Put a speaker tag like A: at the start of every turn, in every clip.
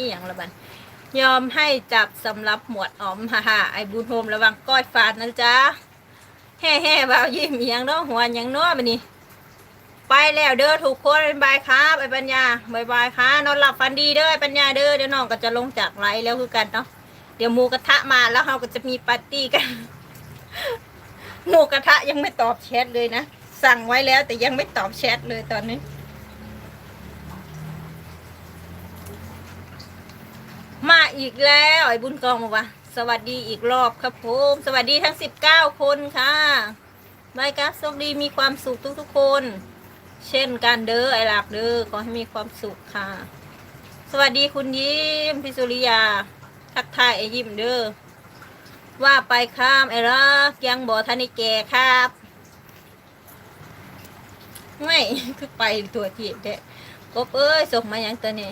A: อียังละบันยอมให้จับสำหรับหมวดอ๋อมฮ่าฮ่าไอบุญโฮมระวังก้อยฟาดนะจ๊ะแฮ่แฮ่บ่าวยิ้มยังนาะหัวยังนาะบันนี้ ไปแล้วเด้อถูกคนบายครับไอปัญญาบายบายค่ะนอนหลับฝันดีเด้อไอปัญญาเด้อเดี๋ยวน้องก็จะลงจากไลฟ์แล้วคือกันเนาะเดี๋ยวหมูกระทะมาแล้วเราก็จะมีปาร์ตี้กันหมูกระทะยังไม่ตอบแชทเลยนะ สั่งไว้แล้วแต่ยังไม่ตอบแชทเลยตอนนี้ มา อีกแล้วไอ้บุญกองบอกว่า สวัสดีอีกรอบครับผมสวัสดีทั้งสิบเก้าคนค่ะบายครับโชคดีมีความสุขทุกๆคน เช่นกันเด้อไอ้หลักเด้อขอให้มีความสุขค่ะ สวัสดีคุณยิ้มพิสุริยา ทักทายไอ้ยิ้มเด้อว่าไปข้ามไอ้รักยังบ่ทันได้แก่ครับไม่คือไปตัวจีบเด้กบเอ้ยส่งมาอย่างตัวนี้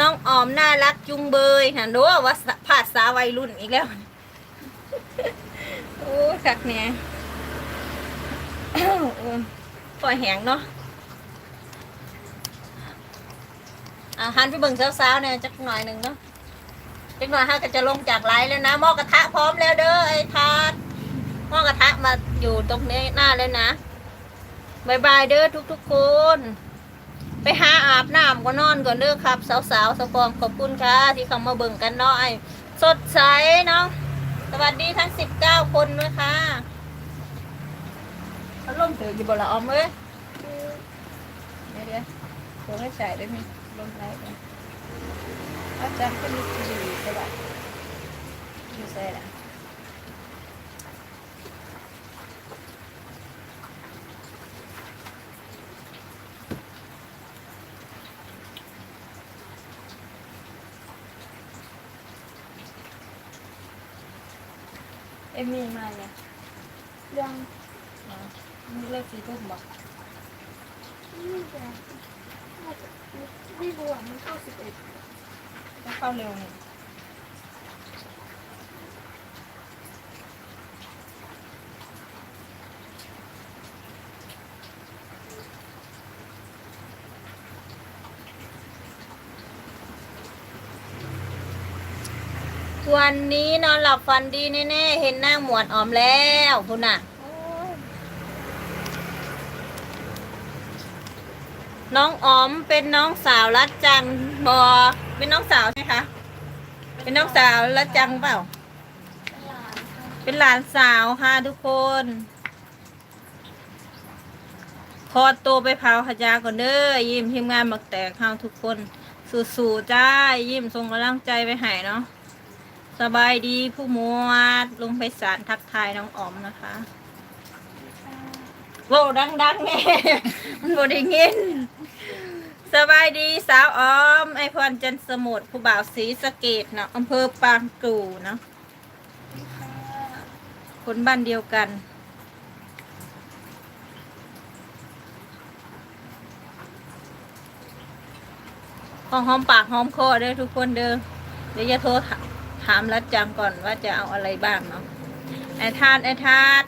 A: น้องออมน่ารักจุงเบยหันรู้ว่าภาษาวัยรุ่นอีกแล้ว โอ้สักเนี่ยปล่อยแหงเนาะอะหันไปเบิ่งสาวๆเนี่ยจักหน่อยหนึ่งเนาะจักหน่อยฮะก็จะลงจากไลฟ์แล้วนะหม้อกระทะพร้อมแล้วเด้อไอ้ทาดหม้อกระทะมาอยู่ตรงนี้หน้าแล้วนะบายบายเด้อทุกๆคน ไปหาอาบน้ำก็นอนก่อนเด้อครับ สาวๆสปองขอบคุณค่ะ ที่เข้ามาเบิ่งกันเนาะไอ้สดใสเนาะสวัสดีทั้งสิบเก้าคนด้วยค่ะเขาล่มถือกี่บ่ละออมเว้ยเดี๋ยวเดี๋ยวตัวให้ใส่ได้ไหมลมไหลกันอาจารย์ก็มีทีวีก็ได้ดูใส่ละ เอ็มมี่มาเนี่ย
B: ยัง
A: อ๋อมีเลิกสี่ทุ่มบอก
B: ไม่แก่น่าจะไม่รู้อะมันเข้าสิบเอ็ด
A: ต้องเข้าเร็วนี่ วันนี้นอนหลับฝันดีแน่ๆ เห็นหน้าหมวดออมแล้วคุณน่ะ น้องออมเป็นน้องสาวรัดจังบอเป็นน้องสาวใช่ไหมคะ เป็นน้องสาวรัดจังเปล่า
B: เป็นหลาน
A: สาวค่ะทุกคน ขอตัวไปเผาขยาก่อนเด้อยิ้มทีมงานบักแตกเฮาทุกคน สู้ๆจ้ายิ้มส่งกำลังใจไปให้เนาะ สบายดีผู้หมวดลุงไปสารทักทายน้องออมนะคะโว้ดังๆแน่มันบ่ได้ยินสบายดีสาวออม ไอพรจันสมุทรผู้บ่าวศรีสะเกดเนาะอำเภอปางกู่เนาะคนบ้านเดียวกันหอมหอมปากหอมคอเด้อทุกคนเด้อเดี๋ยวจะโทร ถามรัดจังก่อนว่าจะเอาอะไรบ้างเนาะไอทาดไอทาด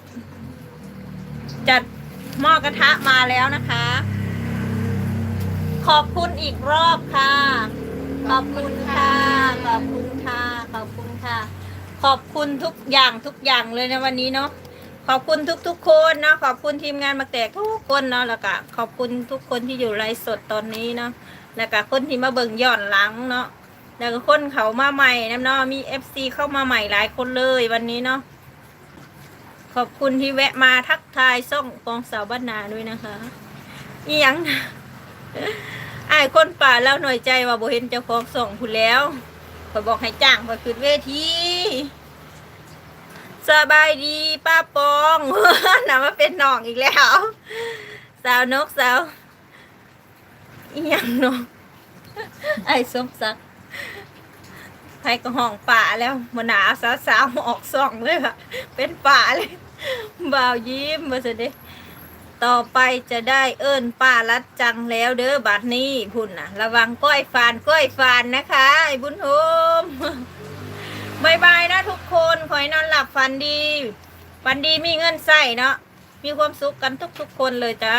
A: จัดหม้อกระทะมาแล้วนะคะ ขอบคุณอีกรอบค่ะ ขอบคุณค่ะ ขอบคุณค่ะ ขอบคุณค่ะ ขอบคุณทุกอย่างทุกอย่างเลยในวันนี้เนาะขอบคุณทุกๆคนเนาะขอบคุณทีมงานมาแตกทุกคนเนาะแล้วก็ขอบคุณทุกคนที่อยู่ไลฟ์สดตอนนี้เนาะแล้วก็คนที่มาเบิ่งย้อนหลังเนาะ แล้วก็คนเขามาใหม่นะเนาะมีเอฟซีเข้ามาใหม่หลายคนเลยวันนี้เนาะขอบคุณที่แวะมาทักทายส่งปองสาวบ้านนาด้วยนะคะอีหยังไอ้คนป่าแล้วหน่อยใจว่าโบเห็นเจ้าของส่งพูดแล้วขอบอกให้จ้างไปขึ้นเวทีสบายดีป้าปองน่ะมาเป็นน้องอีกแล้ว สาวนกสาวอีหยังเนาะไอ้สมศักดิ์ รก็ห้องป่าแล้วมาหนาสาวสาวๆออกส่องเลยค่ะเป็นป่าเลยบ่าวยิ้มมาสิเด้ต่อไปจะได้เอิ้นป้ารัดจังแล้วเด้อบัดนี้พุ่นนะระวังก้อยฟานก้อยฟานนะคะไอ้บุญโฮมบายบายนะทุกคนขอให้นอนหลับฝันดีฝันดีมีเงินใส่เนาะมีความสุขกันทุกๆคนเลยจ้า